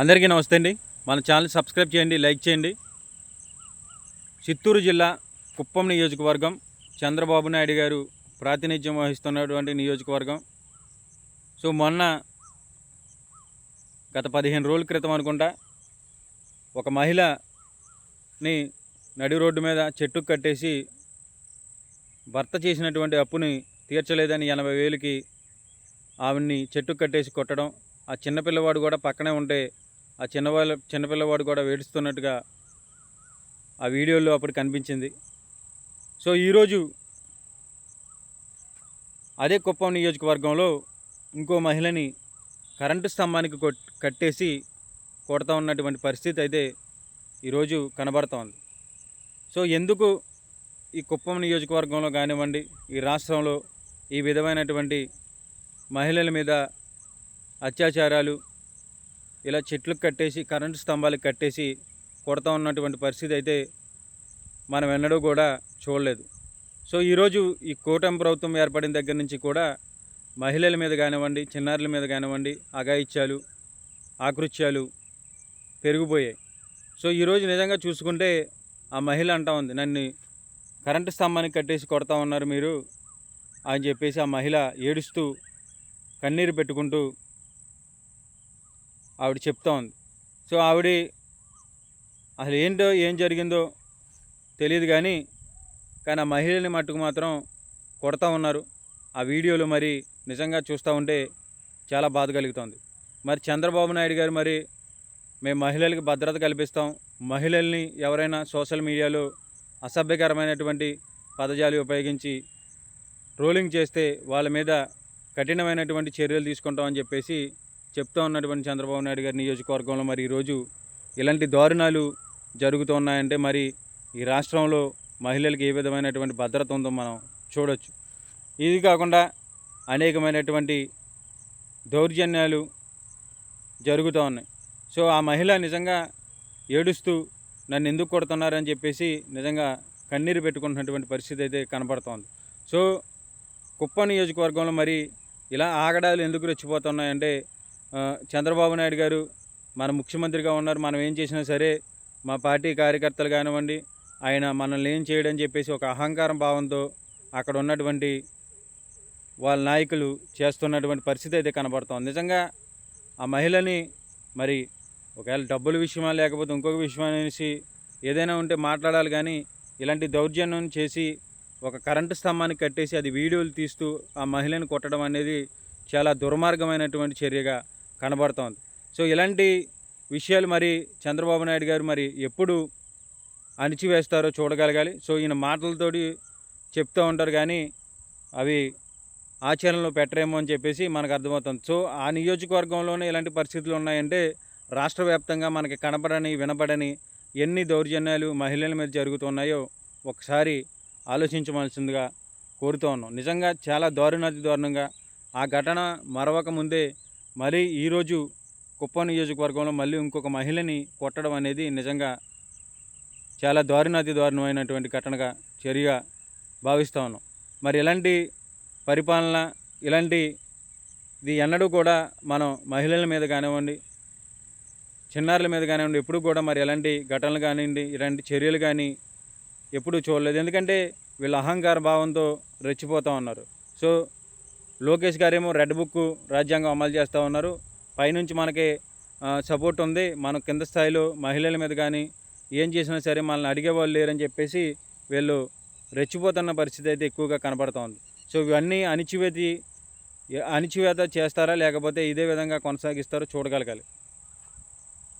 అందరికీ నమస్తే అండి. మన ఛానల్ సబ్స్క్రైబ్ చేయండి లైక్ చేయండి. చిత్తూరు జిల్లా కుప్పం నియోజకవర్గం చంద్రబాబు నాయుడు గారు ప్రాతినిధ్యం వహిస్తున్నటువంటి నియోజకవర్గం. సో మొన్న గత పదిహేను రోజుల క్రితం అనుకుంటా ఒక మహిళని నడి రోడ్డు మీద చెట్టుకు కట్టేసి భర్త చేసినటువంటి అప్పుని తీర్చలేదని ఎనభై వేలకి ఆవిడ్ని చెట్టుకు కట్టేసి కొట్టడం ఆ చిన్నపిల్లవాడు కూడా పక్కనే ఉంటే ఆ చిన్నవాళ్ళ చిన్నపిల్లవాడు కూడా వేడుస్తున్నట్టుగా ఆ వీడియోలో అప్పుడు కనిపించింది. సో ఈరోజు అదే కుప్పం నియోజకవర్గంలో ఇంకో మహిళని కరెంటు స్తంభానికి కొట్ కట్టేసి కొడతా ఉన్నటువంటి పరిస్థితి అయితే ఈరోజు కనబడతా ఉంది సో ఎందుకు ఈ కుప్పం నియోజకవర్గంలో కానివ్వండి ఈ రాష్ట్రంలో ఈ విధమైనటువంటి మహిళల మీద అత్యాచారాలు ఇలా చెట్లకు కట్టేసి కరెంటు స్తంభాలకు కట్టేసి కొడతా ఉన్నటువంటి పరిస్థితి అయితే మనం ఎన్నడూ కూడా చూడలేదు. సో ఈరోజు ఈ కూటమి ప్రభుత్వం ఏర్పడిన దగ్గర నుంచి కూడా మహిళల మీద కానివ్వండి చిన్నారుల మీద కానివ్వండి అఘాయిత్యాలు ఆకృత్యాలు పెరిగిపోయాయి. సో ఈరోజు నిజంగా చూసుకుంటే ఆ మహిళ అంటా ఉంది నన్ను కరెంటు స్తంభానికి కట్టేసి కొడతా ఉన్నారు మీరు అని చెప్పేసి ఆ మహిళ ఏడుస్తూ కన్నీరు పెట్టుకుంటూ ఆవిడ చెప్తా ఉంది. సో ఆవిడ అసలు ఏంటో ఏం జరిగిందో తెలియదు కానీ కానీ ఆ మహిళని మట్టుకు మాత్రం కొడతా ఉన్నారు. ఆ వీడియోలు మరి నిజంగా చూస్తూ ఉంటే చాలా బాధ కలుగుతుంది. మరి చంద్రబాబు నాయుడు గారు మరి మేము మహిళలకు భద్రత కల్పిస్తాం. మహిళల్ని ఎవరైనా సోషల్ మీడియాలో అసభ్యకరమైనటువంటి పదజాలు ఉపయోగించి రోలింగ్ చేస్తే వాళ్ళ మీద కఠినమైనటువంటి చర్యలు తీసుకుంటామని చెప్పేసి చెప్తూ ఉన్నటువంటి చంద్రబాబు నాయుడు గారి నియోజకవర్గంలో మరి ఈరోజు ఇలాంటి దారుణాలు జరుగుతూ ఉన్నాయంటే మరి ఈ రాష్ట్రంలో మహిళలకు ఏ విధమైనటువంటి భద్రత ఉందో మనం చూడొచ్చు. ఇది కాకుండా అనేకమైనటువంటి దౌర్జన్యాలు జరుగుతూ ఉన్నాయి. సో ఆ మహిళ నిజంగా ఏడుస్తూ నన్ను ఎందుకు కొడుతున్నారని చెప్పేసి నిజంగా కన్నీరు పెట్టుకుంటున్నటువంటి పరిస్థితి అయితే కనపడుతోంది. సో కుప్ప నియోజకవర్గంలో మరి ఇలా ఆగడాలు ఎందుకు రెచ్చిపోతున్నాయంటే చంద్రబాబు నాయుడు గారు మన ముఖ్యమంత్రిగా ఉన్నారు. మనం ఏం చేసినా సరే మా పార్టీ కార్యకర్తలు కానివ్వండి ఆయన మనల్ని ఏం చేయడని చెప్పేసి ఒక అహంకారం భావంతో అక్కడ ఉన్నటువంటి వాళ్ళ నాయకులు చేస్తున్నటువంటి పరిస్థితి అయితే కనబడుతోంది. నిజంగా ఆ మహిళని మరి ఒకవేళ డబ్బుల విషయమా లేకపోతే ఇంకొక విషయం అనేసి ఏదైనా ఉంటే మాట్లాడాలి కానీ ఇలాంటి దౌర్జన్యం చేసి ఒక కరెంటు స్తంభానికి కట్టేసి అది వీడియోలు తీస్తూ ఆ మహిళని కొట్టడం అనేది చాలా దుర్మార్గమైనటువంటి చర్యగా కనబడుతోంది. సో ఇలాంటి విషయాలు మరి చంద్రబాబు నాయుడు గారు మరి ఎప్పుడు అణిచివేస్తారో చూడగలగాలి. సో ఈయన మాటలతోటి చెప్తూ ఉంటారు కానీ అవి ఆచరణలో పెట్టరేమో అని చెప్పేసి మనకు అర్థమవుతుంది. సో ఆ నియోజకవర్గంలోనే ఇలాంటి పరిస్థితులు ఉన్నాయంటే రాష్ట్ర వ్యాప్తంగా మనకి కనపడని వినపడని ఎన్ని దౌర్జన్యాలు మహిళల మీద జరుగుతున్నాయో ఒకసారి ఆలోచించవలసిందిగా కోరుతూ ఉన్నాం. నిజంగా చాలా దారుణాతి దారుణంగా ఆ ఘటన మరవక ముందే మరీ ఈరోజు కుప్పం నియోజకవర్గంలో మళ్ళీ ఇంకొక మహిళని కొట్టడం అనేది నిజంగా చాలా దారుణాతి దారుణమైనటువంటి ఘటనగా చర్యగా భావిస్తూ ఉన్నాం. మరి ఇలాంటి పరిపాలన ఇలాంటి ఇది ఎన్నడూ కూడా మనం మహిళల మీద కానివ్వండి చిన్నారుల మీద కానివ్వండి ఎప్పుడు కూడా మరి ఎలాంటి ఘటనలు కానివ్వండి ఇలాంటి చర్యలు కానీ ఎప్పుడూ చూడలేదు. ఎందుకంటే వీళ్ళ అహంకార భావంతో రెచ్చిపోతూ ఉన్నారు. సో లోకేష్ గారేమో రెడ్ బుక్ రాజ్యాంగం అమలు చేస్తూ ఉన్నారు. పైనుంచి మనకి సపోర్ట్ ఉంది. మనం కింద స్థాయిలో మహిళల మీద కానీ ఏం చేసినా సరే మనల్ని అడిగేవాళ్ళు లేరని చెప్పేసి వీళ్ళు రెచ్చిపోతున్న పరిస్థితి అయితే ఎక్కువగా కనబడుతోంది సో ఇవన్నీ అణిచివేతి అణిచివేత చేస్తారా లేకపోతే ఇదే విధంగా కొనసాగిస్తారో చూడగలగాలి.